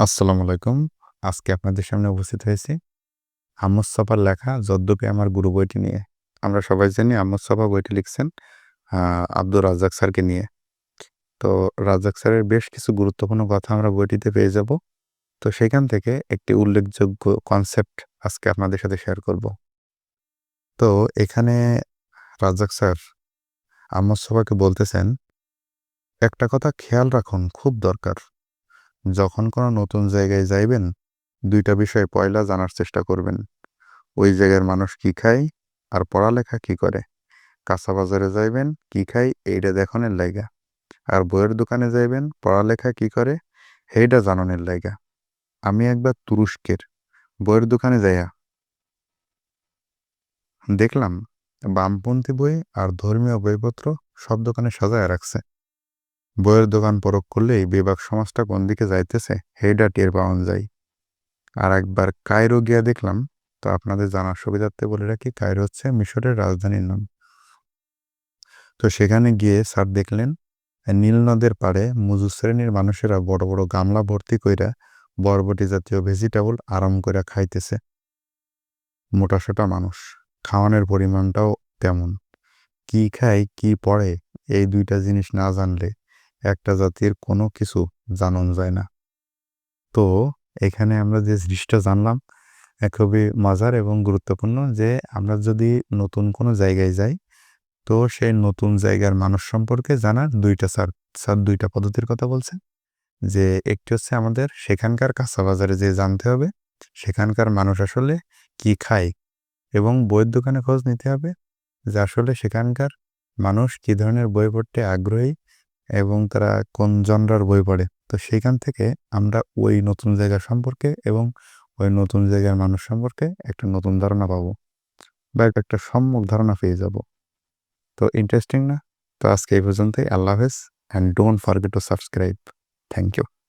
আসসালামু আলাইকুম। আজকে আপনাদের সামনে উপস্থিত হয়েছি আহমদ ছফার লেখা 'যদ্যপি আমার গুরু' বইটি নিয়ে। আমরা সবাই জানি আহমদ ছফা বইটি লিখছেন আব্দুর রাজ্জাক স্যারকে নিয়ে। তো রাজ্জাক স্যারের বেশ কিছু গুরুত্বপূর্ণ কথা আমরা বইটিতে পেয়ে যাব। তো সেখান থেকে একটি উল্লেখযোগ্য কনসেপ্ট আজকে আপনাদের সাথে শেয়ার করব। তো এখানে রাজ্জাক স্যার আহমদ ছফাকে বলতেছেন, "একটা কথা খেয়াল রাখুন খুব দরকার। যখন কোনো নতুন জায়গায় যাইবেন, ২ টা বিষয় পয়লা জানার চেষ্টা করবেন। ওই জায়গার মানুষ কি খায় আর পড়ালেখা কি করে। কাঁচা বাজারে যাইবেন, কি খায় এইটা দেখনের লাইগা। আর বইয়ের দোকানে যাইবেন, পড়ালেখা কি করে হেইডা জাননের লাইগা। আমি একবার তুরস্কের বইয়ের দোকানে যাইয়া দেখলাম বামপন্থী বই আর ধর্মীয় বইপত্র সব দোকানে সাজায় রাখছে। বইয়ের দোকান পরখ করলেই বিভাগ সমাজটা কোন দিকে যাইতেছে হেইডা টের পাওয়ান যায়। আর একবার কায়রো গিয়া দেখলাম, তো আপনাদের জানার সুবিধার্থে বলে রাখি কায়রো হচ্ছে মিশরের রাজধানীর নাম। তো সেখানে গিয়ে স্যার দেখলেন নীল নদের পাড়ে মজুর শ্রেণির মানুষেরা বড় বড় গামলা ভর্তি কইরা বরবটি জাতীয় ভেজিটেবল আরাম কইরা খাইতেছে। মোটাসোটা মানুষ। খাওয়ানোর পরিমাণটাও তেমন। কি খায়, কি পড়ে এই দুইটা জিনিস না জানলে একটা জাতির কোনো কিছু জানন যায় না। তো এখানে আমরা যে জিনিসটা জানলাম খুবই মজার এবং গুরুত্বপূর্ণ যে আমরা যদি নতুন কোনো জায়গায় যাই, তো সেই নতুন জায়গার মানুষ সম্পর্কে জানার ২ টা স্যার স্যার ২ টা পদ্ধতির কথা বলছেন। যে একটি হচ্ছে আমাদের সেখানকার কাঁচা বাজারে যেয়ে জানতে হবে, সেখানকার মানুষ আসলে কি খায় এবং বইয়ের দোকানে খোঁজ নিতে হবে যে আসলে সেখানকার মানুষ কি ধরনের বই পড়তে আগ্রহী এবং তারা কোন জনরার বই পড়ে। তো সেইখান থেকে আমরা ওই নতুন জায়গা সম্পর্কে এবং ওই নতুন জায়গার মানুষ সম্পর্কে একটা নতুন ধারণা পাবো বা একটা সম্যক ধারণা পেয়ে যাব। তো ইন্টারেস্টিং না? তো আজকে এই পর্যন্তই। আল্লাহ হাফেজ and don't forget to subscribe. Thank you.